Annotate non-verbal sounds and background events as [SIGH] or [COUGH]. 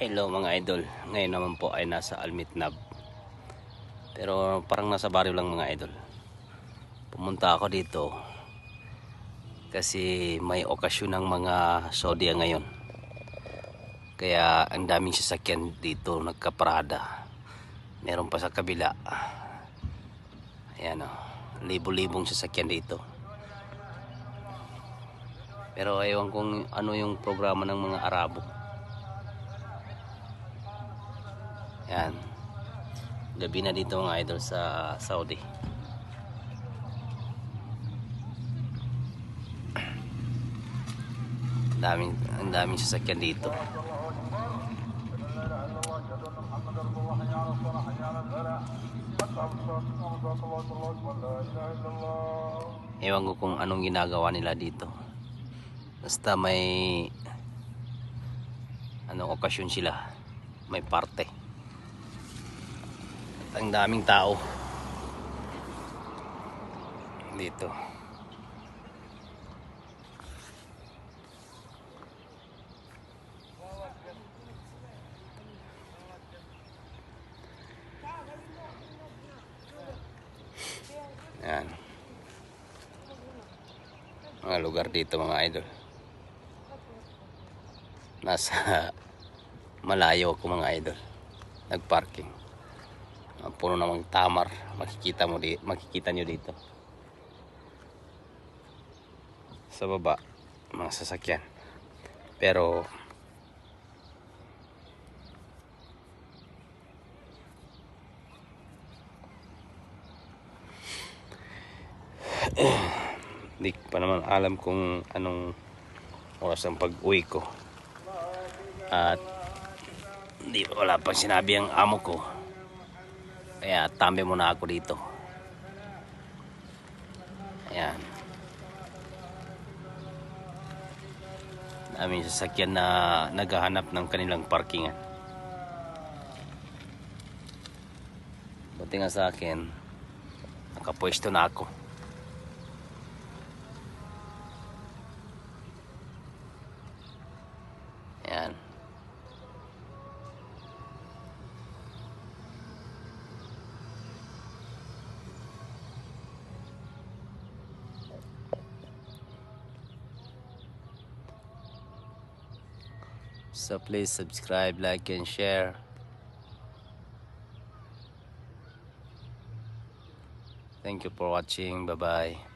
Hello mga idol. Ngayon naman po ay nasa Almitnab. Pero parang nasa baryo lang mga idol. Pumunta ako dito kasi may okasyon ng mga Saudia ngayon. Kaya ang daming sasakyan dito nagkaparada. Meron pa sa kabila. Ayan o. Libo-libong sasakyan dito. Pero ewan kung ano yung programa ng mga Arabo. Yan. Gabi na dito mga idol sa Saudi. Daming, ang daming sasakyan dito. Ewan ko kung anong ginagawa nila dito. Basta may anong okasyon sila. May parte. Ang daming tao. Dito. Yan. Mga lugar dito mga idol. Nasa [LAUGHS] malayo ako mga idol. Nagparking. Mga puno namang tamar. Makikita mo di, makikita nyo dito. Sa baba, mga sasakyan. Pero [CLEARS THROAT] Hindi pa naman alam kung anong oras ang pag-uwi ko. At hindi wala pang sinabi ang amo ko. Kaya tambi muna ako dito. Ayan. Daming sasakyan na naghahanap ng kanilang parkingan. Buti nga sa akin, nakapwesto na ako. Ayan. So please subscribe, like, and share. Thank you for watching. Bye-bye.